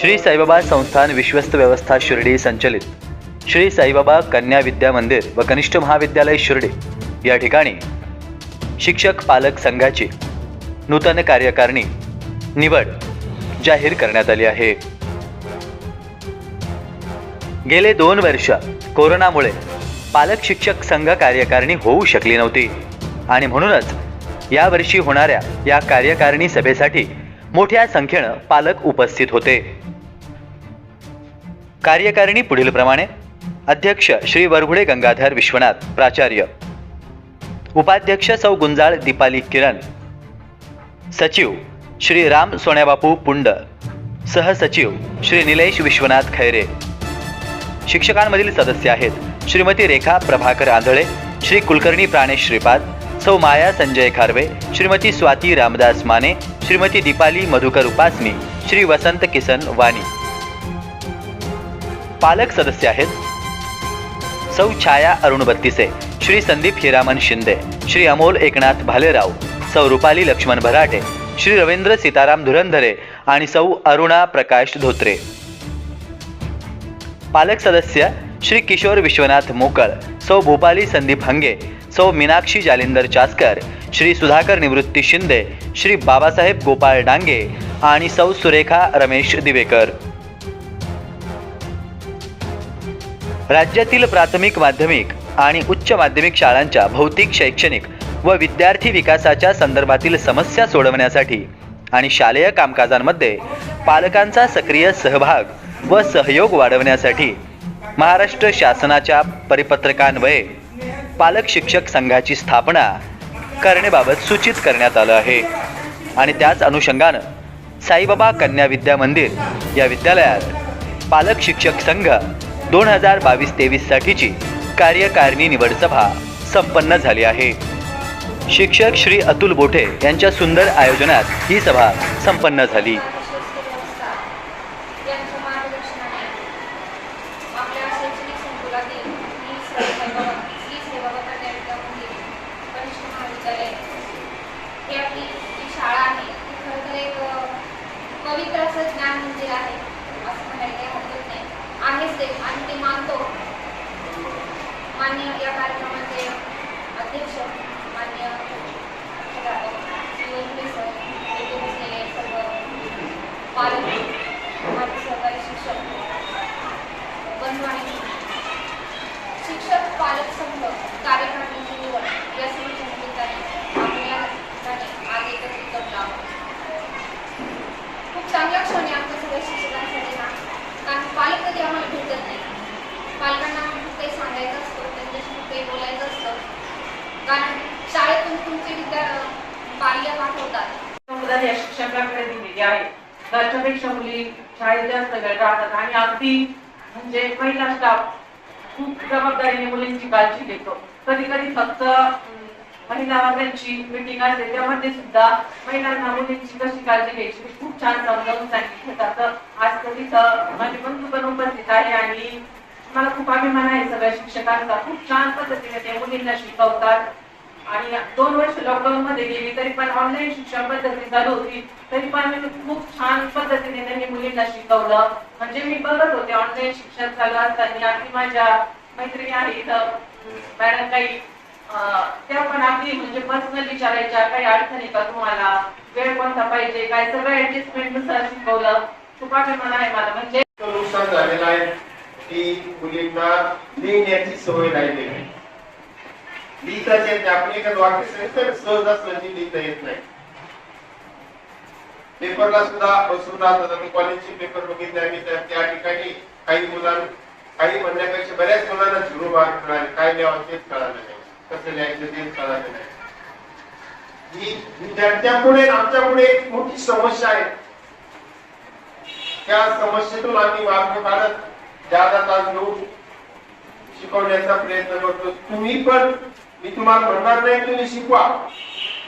श्री साईबाबा संस्थान विश्वस्त व्यवस्था शिर्डी संचलित. श्री साईबाबा कन्या विद्या मंदिर व कनिष्ठ महाविद्यालय शिर्डी या ठिकाणी शिक्षक पालक संघाची नूतन कार्यकारिणी निवड जाहीर करण्यात आली आहे. गेले दोन वर्ष कोरोनामुळे पालक शिक्षक संघ कार्यकारिणी होऊ शकली नव्हती आणि म्हणूनच यावर्षी होणाऱ्या या कार्यकारिणी सभेसाठी मोठ्या संख्येनं पालक उपस्थित होते. कार्यकारिणी पुढील प्रमाणे अध्यक्ष श्री वरघुडे गंगाधर विश्वनाथ प्राचार्य. उपाध्यक्ष सौ गुंजाळ दीपाली किरण. सचिव श्री राम सोन्याबापू पुंड. सहसचिव श्री निलेश विश्वनाथ खैरे. शिक्षकांमधील सदस्य आहेत श्रीमती रेखा प्रभाकर आंधळे श्री कुलकर्णी प्राणेश श्रीपाद सौ माया संजय खारवे श्रीमती स्वाती रामदास माने श्रीमती दीपाली मधुकर उपासनी श्री वसंत किसन वाणी. पालक सदस्य आहेत. सौ छाया अरुण बत्तीसे श्री संदीप हिरामन शिंदे श्री अमोल एकनाथ भालेराव सौ रुपाली लक्ष्मण भराटे श्री रवींद्र सीताराम धुरंधरे आणि सौ अरुणा प्रकाश धोत्रे. पालक सदस्य श्री किशोर विश्वनाथ मोकळ सौ भूपाली संदीप हंगे सौ मीनाक्षी जालिंदर चासकर श्री सुधाकर निवृत्ती शिंदे श्री बाबासाहेब गोपाळ डांगे आणि सौ सुरेखा रमेश दिवेकर. राज्यातील प्राथमिक माध्यमिक आणि उच्च माध्यमिक शाळांच्या भौतिक शैक्षणिक व विद्यार्थी विकासाच्या संदर्भातील समस्या सोडवण्यासाठी आणि शालेय कामकाजांमध्ये पालकांचा सक्रिय सहभाग व सहयोग वाढवण्यासाठी महाराष्ट्र शासनाच्या परिपत्रकान्वये पालक शिक्षक संघाची स्थापना करण्याबाबत सूचित करण्यात आलं आहे. आणि त्याच अनुषंगानं साईबाबा कन्या विद्या मंदिर या विद्यालयात पालक शिक्षक संघ दोन हजार बावीस तेवीससाठीची कार्यकारिणी निवड सभा संपन्न झाली आहे. शिक्षक श्री अतुल बोठे यांच्या सुंदर आयोजनात ही सभा संपन्न झाली. म्हणजे शाळा आहे खरं तर एक पवित्र असं ज्ञान मंदिर आहे असं म्हणायला काही हरकत नाही आहेच ते आणि ते मानतो. मान्य या कार्यक्रमाचे अध्यक्ष मान्य बसलेले सर्व पालक माझे सहकारी शिक्षक बंधू आणि शिक्षक पालक संघ कार्यक्रम निवड या सभेच्या निमित्ताने आपण या ठिकाणी आज एकत्रित जमलो आहोत खूप चांगला क्षण आहे आमच्या सगळ्या शिक्षकांसाठी हा कारण पालक कधी आम्हाला भेटत नाही पालकांना खूप काही सांगायचं असतं त्यांच्याशी खूप काही बोलायचं असतं कारण शाळेतून तुमचे विद्या बाल्य पाठवतात या शिक्षकांकडे दिलेली आहे. घरच्यापेक्षा मुली शाळेत जास्त वेळ राहतात आणि अगदी म्हणजे पहिला स्टाफ खूप जबाबदारीने मुलींची काळजी घेतो. कधी कधी फक्त महिला वर्गांची मीटिंग असते त्यामध्ये सुद्धा महिलांना मुलींची कशी काळजी घ्यायची खूप छान समजावून सांगितलं जातं. आज कधी माझे बंधू पण उपस्थित आहे आणि मला खूप अभिमान आहे सगळ्या शिक्षकांचा. खूप छान पद्धतीने ते मुलींना शिकवतात. आणि दोन वर्ष लॉकडाऊन मध्ये गेली तरी पण ऑनलाईन शिक्षण पद्धती चालू होती. तरी पण मी खूप छान पद्धतीने त्यांनी मुलींना शिकवलं. म्हणजे मी बघत होते ऑनलाईन शिक्षण चालू असताना अगदी माझ्या मैत्रिणी आहे इथं मॅडम काही त्या पण अगदी म्हणजे पर्सनल विचारायच्या काही अडचणी का तुम्हाला? वेळ कोणता पाहिजे? काय सगळं ऍडजस्टमेंटनुसार शिकवलं. खूप आहे मला. म्हणजे नुकसान झालेलं आहे की मुलींना लिहिण्याची सवय नाही लिहिताच येत नाही आपण एखादं वाक्य सांगितलं सहज असलं लिहिता येत नाही. पेपरला सुद्धा बसून राहतात आम्ही कॉलेजचे पेपर बघितले आम्ही तर त्या ठिकाणी काही मुलांना काही म्हणण्यापेक्षा बऱ्याच मुलांना झिरो मार्क मिळाले. काय लिहावं तेच कळालं नाही. कसं लिहायचं तेच कळालं नाही. ही विद्यार्थ्यांपुढे आमच्यापुढे एक मोठी समस्या आहे. त्या समस्येतून आम्ही मार्ग काढत ज्यादा तास घेऊन शिकवण्याचा प्रयत्न करतो. तुम्ही पण मी तुम्हाला म्हणणार नाही तुम्ही शिकवा.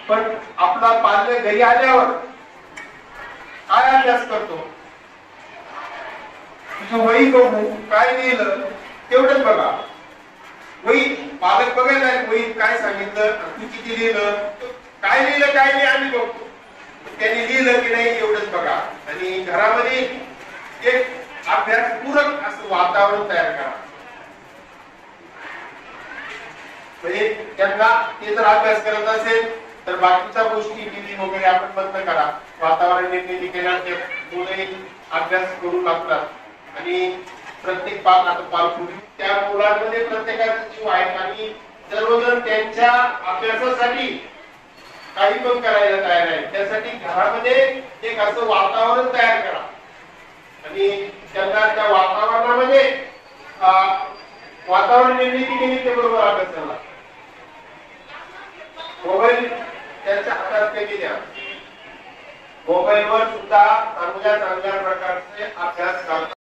पण आपला पाल्य घरी आल्यावर काय अभ्यास करतो? तुझं वही बघू काय लिहिलं? तेवढंच बघा. वही पालक बघायला वही वहीत काय सांगितलं तू किती लिहिलं? काय लिहिलं काय नाही आम्ही बघतो. त्यांनी लिहिलं की नाही एवढंच बघा. आणि घरामध्ये एक अभ्यास पूरक असं वातावरण तयार करा म्हणजे त्यांना ते जर अभ्यास करत असेल तर बाकीच्या गोष्टी टीव्ही वगैरे आपण बंद करा. वातावरण निर्मिती केल्याने अभ्यास करू लागतात. आणि प्रत्येक पाल आता पालखुरी त्या मुलांमध्ये प्रत्येकाचा जीव आहे. आणि सर्वजण त्यांच्या अभ्यासासाठी काही पण करायला तयार आहे. त्यासाठी घरामध्ये एक असं वातावरण तयार करा. आणि त्यांना त्या वातावरणामध्ये अं, वातावरण निर्मिती केली ते बरोबर अभ्यासाला. मोबाईल त्यांच्या हातात केली द्या मोबाईलवर सुद्धा चांगल्या चांगल्या प्रकारचे अभ्यास करतात.